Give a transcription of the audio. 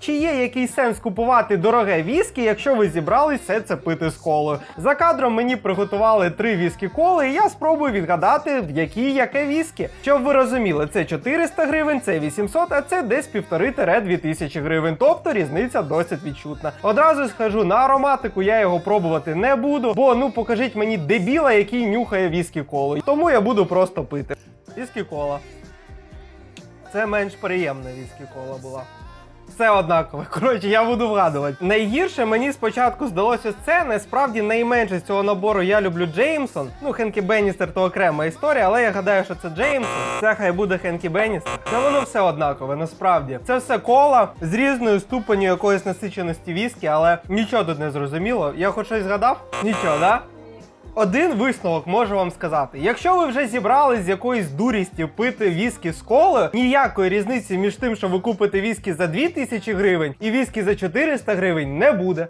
чи є якийсь сенс купувати дороге віскі, якщо ви зібрались все це пити з колою? За кадром мені приготували три віскі коли, і я спробую відгадати, в які яке віскі. Щоб ви розуміли, це 400 гривень, це 800, а це десь 1,5-2 гривень. Тобто різниця досить відчутна. Одразу скажу, на ароматику я його пробувати не буду, бо ну покажіть мені дебіла, який нюхає віскі колу. Тому я буду просто пити. Віскі кола. Це менш приємна віскі кола була. Все однаково. Коротше, я буду вгадувати. Найгірше мені спочатку здалося це. Насправді найменше з цього набору я люблю Джеймсон. Ну, Хенкі Бенністер то окрема історія, але я гадаю, що це Джеймсон. Це хай буде Хенкі Бенністер. Та воно все однакове, насправді. Це все кола з різною ступеню якоїсь насиченості віскі, але нічого тут не зрозуміло. Я хоч щось згадав? Нічого, да? Один висновок можу вам сказати: якщо ви вже зібрались з якоїсь дурістю пити віскі з колою, ніякої різниці між тим, що ви купите віскі за 2000 гривень і віскі за 400 гривень не буде.